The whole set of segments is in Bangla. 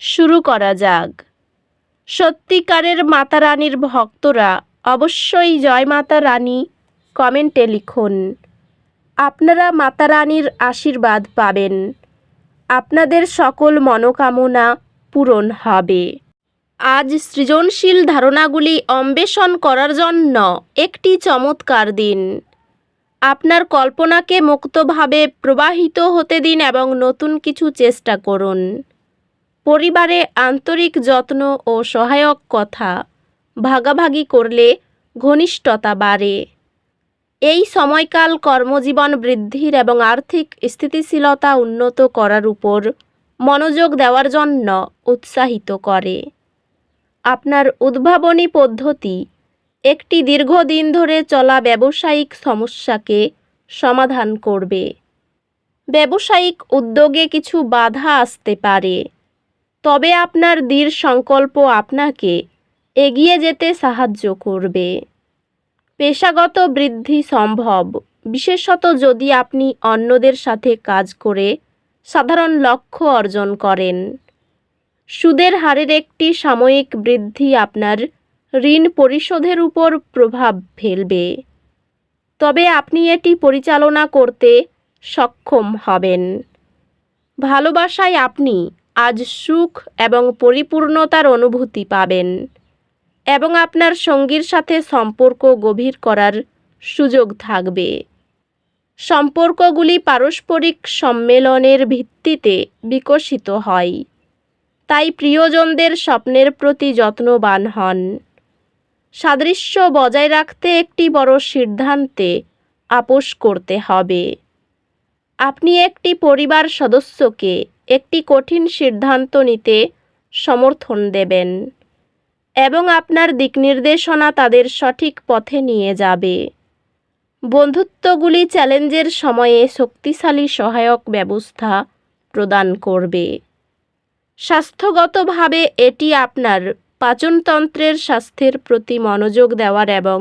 শুরু করা যাক। সত্যিকারের মাতা রানীর ভক্তরা অবশ্যই জয় মাতা রানী কমেন্টে লিখুন। আপনারা মাতা রানীর আশীর্বাদ পাবেন। আপনাদের সকল মনোকামনা পূরণ হবে। আজ সৃজনশীল ধারণাগুলি অন্বেষণ করার জন্য একটি চমৎকার দিন। আপনার কল্পনাকে মুক্তভাবে প্রবাহিত হতে দিন এবং নতুন কিছু চেষ্টা করুন। পরিবারে আন্তরিক যত্ন ও সহায়ক কথা ভাগাভাগি করলে ঘনিষ্ঠতা বাড়ে। এই সময়কাল কর্মজীবন বৃদ্ধির এবং আর্থিক স্থিতিশীলতা উন্নত করার উপর মনোযোগ দেওয়ার জন্য উৎসাহিত করে। আপনার উদ্ভাবনী পদ্ধতি একটি দীর্ঘদিন ধরে চলা ব্যবসায়িক সমস্যাকে সমাধান করবে। ব্যবসায়িক উদ্যোগে কিছু বাধা আসতে পারে। তবে আপনার দৃঢ় সংকল্প আপনাকে এগিয়ে যেতে সাহায্য করবে। পেশাগত বৃদ্ধি সম্ভব। বিশেষত যদি আপনি অন্যদের সাথে কাজ করে সাধারণ লক্ষ্য অর্জন করেন। সুদের হারের একটি সাময়িক বৃদ্ধি আপনার ঋণ পরিশোধের উপর প্রভাব ফেলবে। তবে আপনি এটি পরিচালনা করতে সক্ষম হবেন। ভালোবাসায় আপনি আজ সুখ এবং পরিপূর্ণতার অনুভূতি পাবেন এবং আপনার সঙ্গীর সাথে সম্পর্ক গভীর করার সুযোগ থাকবে। সম্পর্কগুলি পারস্পরিক সম্মেলনের ভিত্তিতে বিকশিত হয়। তাই প্রিয়জনদের স্বপ্নের প্রতি যত্নবান হন। সাদৃশ্য বজায় রাখতে একটি বড় সিদ্ধান্তে আপোষ করতে হবে। আপনি একটি পরিবার সদস্যকে একটি কঠিন সিদ্ধান্ত নিতে সমর্থন দেবেন এবং আপনার দিকনির্দেশনা তাদের সঠিক পথে নিয়ে যাবে। বন্ধুত্বগুলি চ্যালেঞ্জের সময়ে শক্তিশালী সহায়ক ব্যবস্থা প্রদান করবে। স্বাস্থ্যগতভাবে এটি আপনার পাচনতন্ত্রের স্বাস্থ্যের প্রতি মনোযোগ দেওয়ার এবং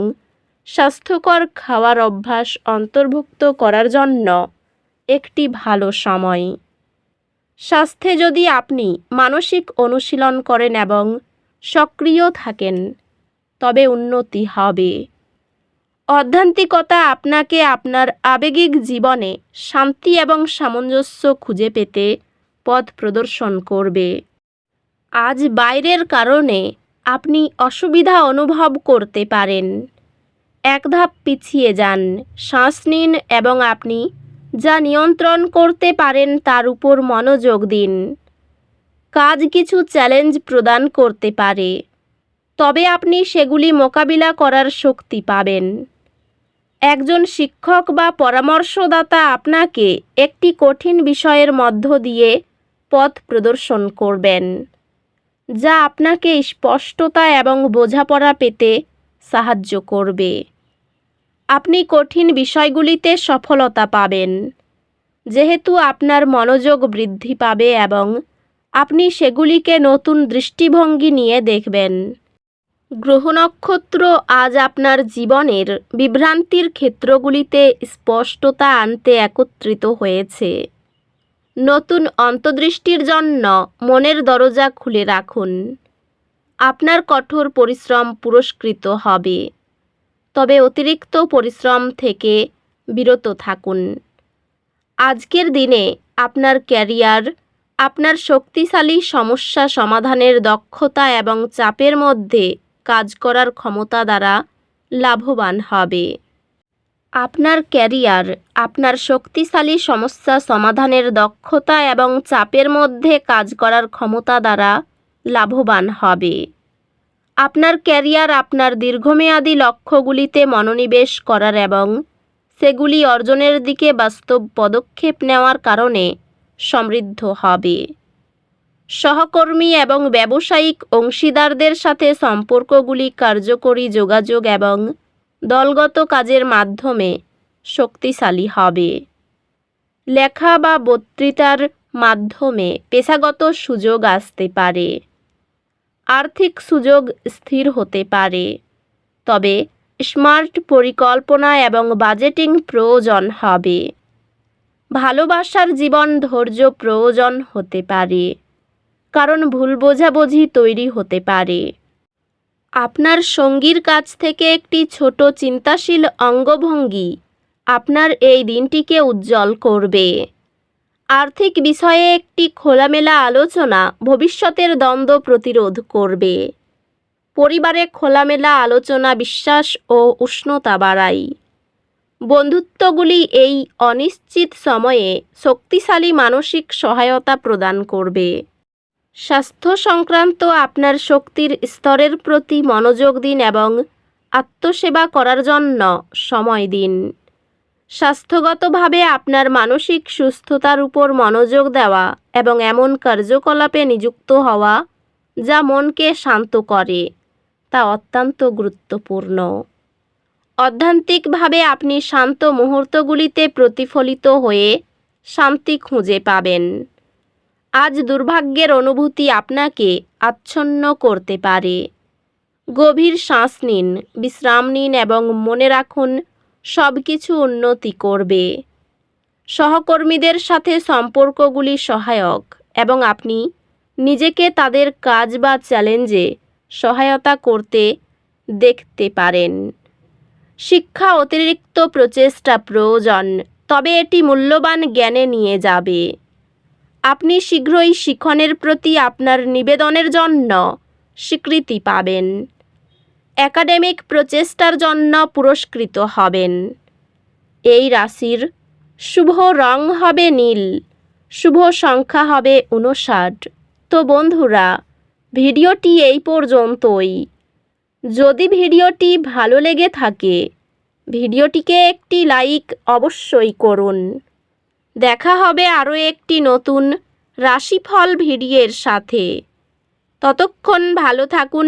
স্বাস্থ্যকর খাওয়ার অভ্যাস অন্তর্ভুক্ত করার জন্য একটি ভালো সময়। স্বাস্থ্যে যদি আপনি মানসিক অনুশীলন করেন এবং সক্রিয় থাকেন, তবে উন্নতি হবে। অধ্যান্তিকতা আপনাকে আপনার আবেগিক জীবনে শান্তি এবং সামঞ্জস্য খুঁজে পেতে পথ প্রদর্শন করবে। আজ বাইরের কারণে আপনি অসুবিধা অনুভব করতে পারেন। এক ধাপ পিছিয়ে যান, শ্বাস নিন এবং আপনি যা নিয়ন্ত্রণ করতে পারেন তার উপর মনোযোগ দিন। কাজ কিছু চ্যালেঞ্জ প্রদান করতে পারে। তবে আপনি সেগুলি মোকাবিলা করার শক্তি পাবেন। একজন শিক্ষক বা পরামর্শদাতা আপনাকে একটি কঠিন বিষয়ের মধ্য দিয়ে পথ প্রদর্শন করবেন, যা আপনাকে স্পষ্টতা এবং বোঝাপড়া পেতে সাহায্য করবে। আপনি কঠিন বিষয়গুলিতে সফলতা পাবেন। যেহেতু আপনার মনোযোগ বৃদ্ধি পাবে এবং আপনি সেগুলিকে নতুন দৃষ্টিভঙ্গি নিয়ে দেখবেন। গ্রহ নক্ষত্র আজ আপনার জীবনের বিভ্রান্তির ক্ষেত্রগুলিতে স্পষ্টতা আনতে একত্রিত হয়েছে। নতুন অন্তর্দৃষ্টির জন্য মনের দরজা খুলে রাখুন। আপনার কঠোর পরিশ্রম পুরস্কৃত হবে। তবে অতিরিক্ত পরিশ্রম থেকে বিরত থাকুন। আজকের দিনে আপনার ক্যারিয়ার, আপনার শক্তিশালী সমস্যা সমাধানের দক্ষতা এবং চাপের মধ্যে কাজ করার ক্ষমতা দ্বারা লাভবান হবে। আপনার ক্যারিয়ার, আপনার শক্তিশালী সমস্যা সমাধানের দক্ষতা এবং চাপের মধ্যে কাজ করার ক্ষমতা দ্বারা লাভবান হবে। আপনার ক্যারিয়ার আপনার দীর্ঘমেয়াদী লক্ষ্যগুলিতে মনোনিবেশ করার এবং সেগুলি অর্জনের দিকে বাস্তব পদক্ষেপ নেওয়ার কারণে সমৃদ্ধ হবে। সহকর্মী এবং ব্যবসায়িক অংশীদারদের সাথে সম্পর্কগুলি কার্যকরী যোগাযোগ এবং দলগত কাজের মাধ্যমে শক্তিশালী হবে। লেখা বা বক্তৃতার মাধ্যমে পেশাগত সুযোগ আসতে পারে। আর্থিক সুযোগ স্থির হতে পারে। তবে স্মার্ট পরিকল্পনা এবং বাজেটিং প্রয়োজন হবে। ভালোবাসার জীবন ধৈর্য প্রয়োজন হতে পারে। কারণ ভুল বোঝাবুঝি তৈরি হতে পারে। আপনার সঙ্গীর কাছ থেকে একটি ছোট চিন্তাশীল অঙ্গভঙ্গি আপনার এই দিনটিকে উজ্জ্বল করবে। আর্থিক বিষয়ে একটি খোলামেলা আলোচনা ভবিষ্যতের দ্বন্দ্ব প্রতিরোধ করবে। পরিবারে খোলামেলা আলোচনা বিশ্বাস ও উষ্ণতা বাড়ায় বন্ধুত্বগুলি এই অনিশ্চিত সময়ে শক্তিশালী মানসিক সহায়তা প্রদান করবে। স্বাস্থ্য সংক্রান্ত আপনার শক্তির স্তরের প্রতি মনোযোগ দিন এবং আত্মসেবা করার জন্য সময় দিন। স্বাস্থ্যগতভাবে আপনার মানসিক সুস্থতার উপর মনোযোগ দেওয়া এবং এমন কার্যকলাপে নিযুক্ত হওয়া যা মনকে শান্ত করে, তা অত্যন্ত গুরুত্বপূর্ণ। অধ্যান্তিকভাবে আপনি শান্ত মুহূর্তগুলিতে প্রতিফলিত হয়ে শান্তি খুঁজে পাবেন। আজ দুর্ভাগ্যের অনুভূতি আপনাকে আচ্ছন্ন করতে পারে। গভীর শ্বাস নিন, বিশ্রাম নিন এবং মনে রাখুন সব কিছু উন্নতি করবে। সহকর্মীদের সাথে সম্পর্কগুলি সহায়ক এবং আপনি নিজেকে তাদের কাজ বা চ্যালেঞ্জে সহায়তা করতে দেখতে পারেন। শিক্ষা অতিরিক্ত প্রচেষ্টা প্রয়োজন, তবে এটি মূল্যবান জ্ঞানে নিয়ে যাবে। আপনি শীঘ্রই শিখনের প্রতি আপনার নিবেদনের জন্য স্বীকৃতি পাবেন। একাডেমিক প্রচেষ্টার জন্য পুরস্কৃত হবেন। এই রাশির শুভ রং হবে নীল, শুভ সংখ্যা হবে উনষাট তো বন্ধুরা, ভিডিওটি এই পর্যন্তই। যদি ভিডিওটি ভালো লেগে থাকে, ভিডিওটিকে একটি লাইক অবশ্যই করুন। দেখা হবে আরও একটি নতুন রাশিফল ভিডিওর সাথে। ততক্ষণ ভালো থাকুন